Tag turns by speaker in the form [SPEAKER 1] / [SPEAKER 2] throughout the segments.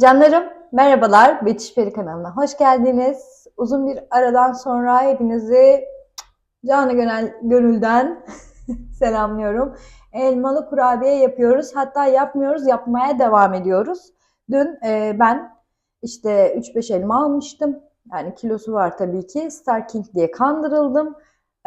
[SPEAKER 1] Canlarım, merhabalar. Betiş Peri kanalına hoş geldiniz. Uzun bir aradan sonra hepinizi canı gönül, gönülden selamlıyorum. Elmalı kurabiye yapıyoruz. Hatta yapmıyoruz, yapmaya devam ediyoruz. Dün e, ben işte 3-5 elma almıştım. Yani kilosu var tabii ki. Star King diye kandırıldım.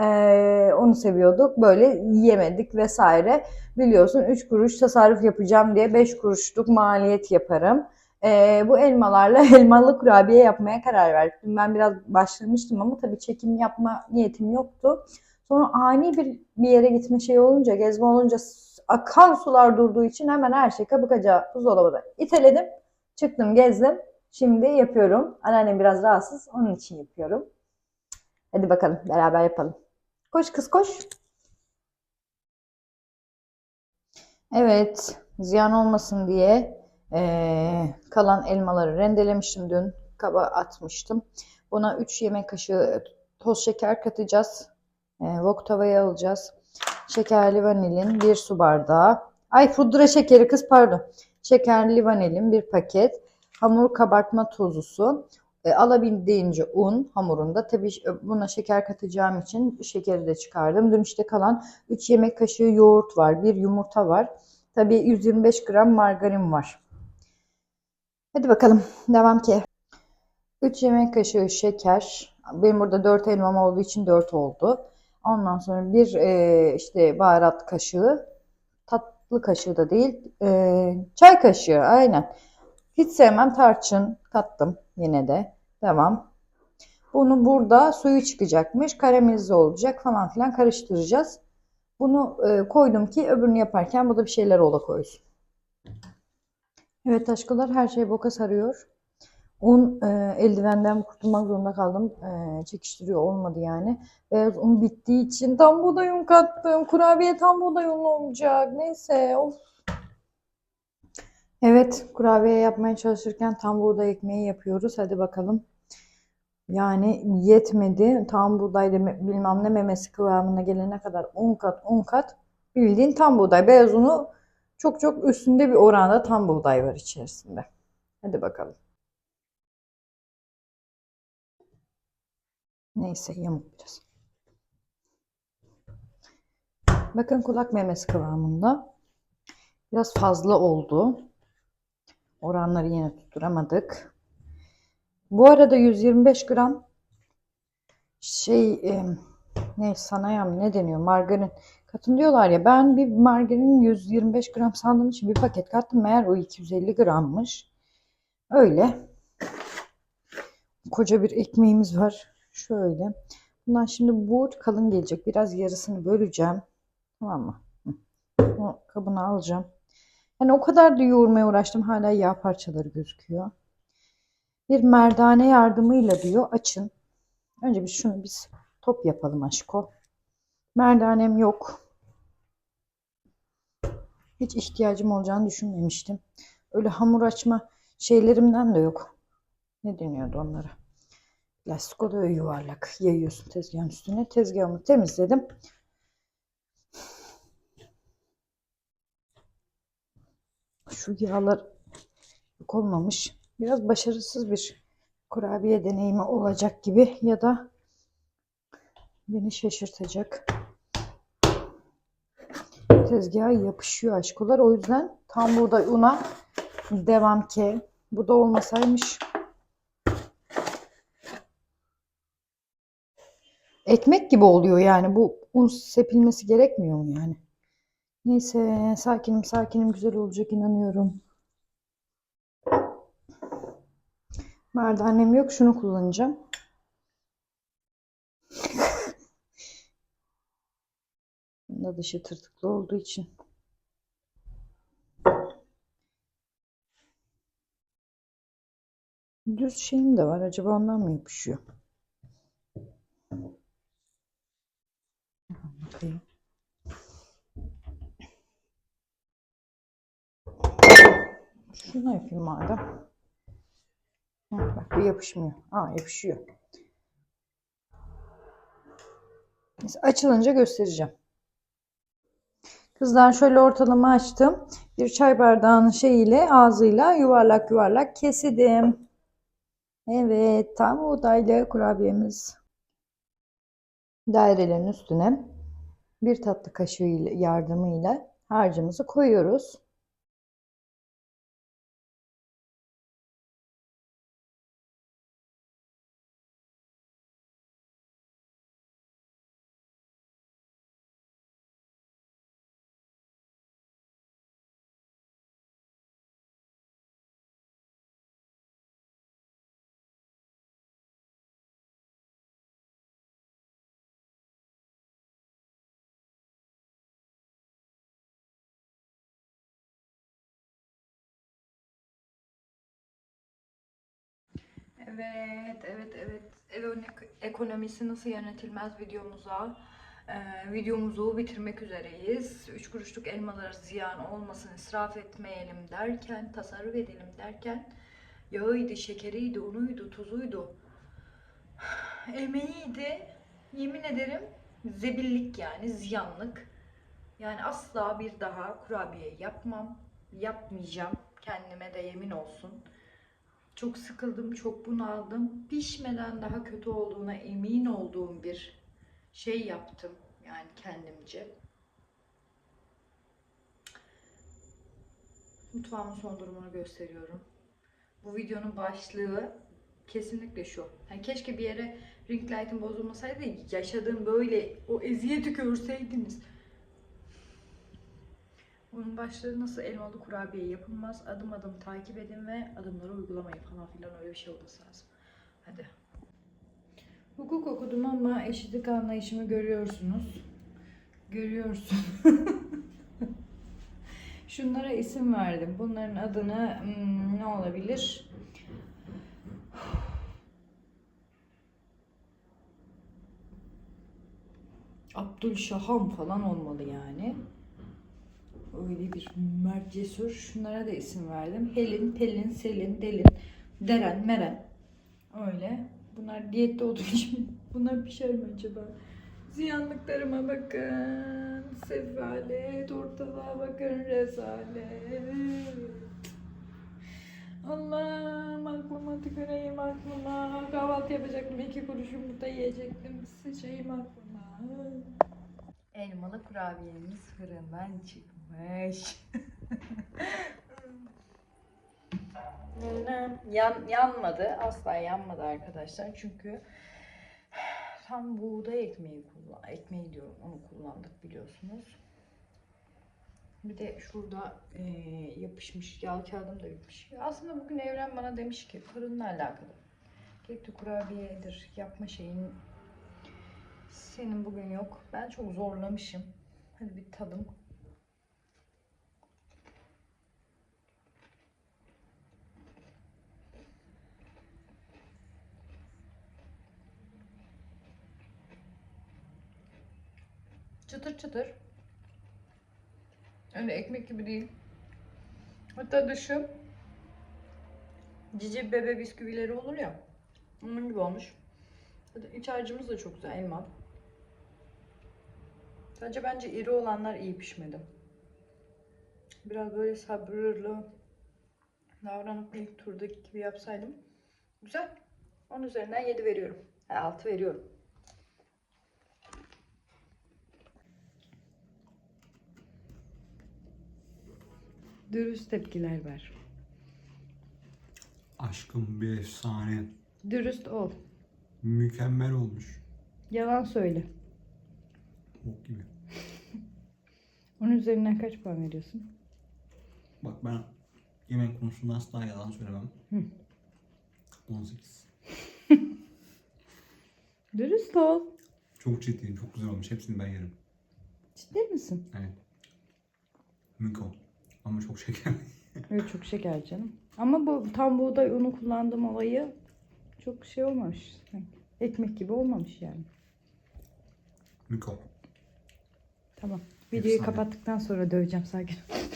[SPEAKER 1] E, onu seviyorduk. Böyle yiyemedik vesaire. Biliyorsun 3 kuruş tasarruf yapacağım diye 5 kuruşluk maliyet yaparım. Ee, bu elmalarla elmalı kurabiye yapmaya karar verdim. Ben biraz başlamıştım ama tabii çekim yapma niyetim yoktu. Sonra ani bir bir yere gitme şey olunca, gezme olunca akan sular durduğu için hemen her şey kacağı buzdolabına iteledim. Çıktım, gezdim. Şimdi yapıyorum. Anneannem biraz rahatsız, onun için yapıyorum. Hadi bakalım, beraber yapalım. Koş kız koş. Evet, ziyan olmasın diye eee, kalan elmaları rendelemiştim dün. Kaba atmıştım. Buna 3 yemek kaşığı toz şeker katacağız. Eee wok tavaya alacağız. Şekerli vanilin 1 su bardağı. Ay pudra şekeri kız pardon. Şekerli vanilin 1 paket. Hamur kabartma tozusu. E, alabildiğince un hamurunda. Tabii buna şeker katacağım için şekeri de çıkardım. Dün işte kalan 3 yemek kaşığı yoğurt var. 1 yumurta var. Tabii 125 gram margarin var. Hadi bakalım devam ki. 3 yemek kaşığı şeker. Benim burada 4 elmam olduğu için 4 oldu. Ondan sonra bir e, işte baharat kaşığı. Tatlı kaşığı da değil. e, çay kaşığı aynen. Hiç sevmem tarçın kattım yine de. Devam. Bunu burada suyu çıkacakmış. Karamelize olacak falan filan karıştıracağız. Bunu e, koydum ki öbürünü yaparken bu da bir şeyler ola koysun. Evet aşkılar her şey boka sarıyor. Un e, eldivenden kurtulmak zorunda kaldım. E, çekiştiriyor olmadı yani. Beyaz un bittiği için tam buğday un kattım. Kurabiye tam buğday unlu olacak. Neyse of. Evet kurabiye yapmaya çalışırken tam buğday ekmeği yapıyoruz. Hadi bakalım. Yani yetmedi. Tam buğday deme- bilmem ne memesi kıvamına gelene kadar un kat un kat. Bildiğin tam buğday. Beyaz unu çok çok üstünde bir oranda tam buğday var içerisinde. Hadi bakalım. Neyse yamuk biraz. Bakın kulak memesi kıvamında. Biraz fazla oldu. Oranları yine tutturamadık. Bu arada 125 gram şey e, ne sanayam ne deniyor margarin katın diyorlar ya ben bir margarinin 125 gram sandığım için bir paket kattım meğer o 250 grammış. Öyle. Koca bir ekmeğimiz var. Şöyle. Bundan şimdi bu kalın gelecek. Biraz yarısını böleceğim. Tamam mı? Hı. O kabını alacağım. Yani o kadar da yoğurmaya uğraştım. Hala yağ parçaları gözüküyor. Bir merdane yardımıyla diyor açın. Önce bir şunu biz top yapalım aşko. Merdanem yok. Hiç ihtiyacım olacağını düşünmemiştim. Öyle hamur açma şeylerimden de yok. Ne deniyordu onlara? Plastik oluyor yuvarlak. Yayıyorsun tezgahın üstüne. Tezgahımı temizledim. Şu yağlar yok olmamış. Biraz başarısız bir kurabiye deneyimi olacak gibi ya da beni şaşırtacak. Tezgaha yapışıyor aşkolar. O yüzden tam buğday una devam ki. Bu da olmasaymış. Ekmek gibi oluyor yani. Bu un sepilmesi gerekmiyor mu yani? Neyse sakinim sakinim güzel olacak inanıyorum. Merdanem yok. Şunu kullanacağım. Bunda dışı tırtıklı olduğu için. Düz şeyim de var. Acaba ondan mı yapışıyor? Bakayım. Şunu yapayım madem. Bak bu yapışmıyor. Aa yapışıyor. Açılınca göstereceğim. Kızlar şöyle ortalama açtım. Bir çay bardağının şeyiyle ağzıyla yuvarlak yuvarlak kesedim. Evet tam buğdaylı kurabiyemiz. Dairelerin üstüne bir tatlı kaşığı yardımıyla harcımızı koyuyoruz. Evet, evet, evet. Ev ekonomisi nasıl yönetilmez videomuza, e, videomuzu bitirmek üzereyiz. Üç kuruşluk elmalar ziyan olmasın, israf etmeyelim derken, tasarruf edelim derken yağıydı, şekeriydi, unuydu, tuzuydu, emeğiydi. Yemin ederim zebillik yani, ziyanlık. Yani asla bir daha kurabiye yapmam, yapmayacağım. Kendime de yemin olsun. Çok sıkıldım, çok bunaldım. Pişmeden daha kötü olduğuna emin olduğum bir şey yaptım. Yani kendimce. Mutfağımın son durumunu gösteriyorum. Bu videonun başlığı kesinlikle şu. Yani keşke bir yere ring light'ın bozulmasaydı yaşadığım böyle o eziyeti görseydiniz. Bunun başlığı nasıl elmalı kurabiye yapılmaz. Adım adım takip edin ve adımları uygulamayın falan filan öyle bir şey olması lazım. Hadi. Hukuk okudum ama eşitlik anlayışımı görüyorsunuz. Görüyorsun. Şunlara isim verdim. Bunların adını hmm, ne olabilir? Abdülşaham falan olmalı yani. Öyle bir mert cesur. Şunlara da isim verdim. Helin, Pelin, Selin, Delin, Deren, Meren. Öyle. Bunlar diyette olduğu için bunlar pişer mi acaba? Ziyanlıklarıma bakın. Sefalet, ortalığa bakın rezalet. Allah'ım aklıma tüküreyim aklıma. Kahvaltı yapacaktım. iki kuruş yumurta yiyecektim. Sıçayım aklıma. Elmalı kurabiyemiz fırından çıkmış. Yan, yanmadı. Asla yanmadı arkadaşlar. Çünkü tam buğday ekmeği kullan ekmeği diyorum. Onu kullandık biliyorsunuz. Bir de şurada eee, yapışmış yağ kağıdım da bitmiş. Aslında bugün Evren bana demiş ki fırınla alakalı. Kekli kurabiyedir yapma şeyin senin bugün yok. Ben çok zorlamışım. Hadi bir tadım. Çıtır çıtır. Öyle ekmek gibi değil. Hatta dışı cici bebe bisküvileri olur ya. Onun gibi olmuş. İç harcımız da çok güzel elma. Sadece bence iri olanlar iyi pişmedi. Biraz böyle sabırlı davranıp ilk turdaki gibi yapsaydım. Güzel. 10 üzerinden 7 veriyorum. 6 veriyorum. Dürüst tepkiler ver.
[SPEAKER 2] Aşkım bir efsane.
[SPEAKER 1] Dürüst ol.
[SPEAKER 2] Mükemmel olmuş.
[SPEAKER 1] Yalan söyle.
[SPEAKER 2] Bok gibi.
[SPEAKER 1] 10 üzerinden kaç puan veriyorsun?
[SPEAKER 2] Bak ben yemek konusunda asla yalan söylemem.
[SPEAKER 1] Hı.
[SPEAKER 2] 18.
[SPEAKER 1] Dürüst ol.
[SPEAKER 2] Çok ciddiyim. Çok güzel olmuş. Hepsini ben yerim.
[SPEAKER 1] Ciddi misin?
[SPEAKER 2] Evet. Miko. Ama çok şeker.
[SPEAKER 1] Evet çok şeker canım. Ama bu tam buğday unu kullandığım olayı çok şey olmamış. Ekmek gibi olmamış yani.
[SPEAKER 2] Miko.
[SPEAKER 1] Tamam. Videoyu
[SPEAKER 2] Efsane.
[SPEAKER 1] kapattıktan sonra döveceğim sakin.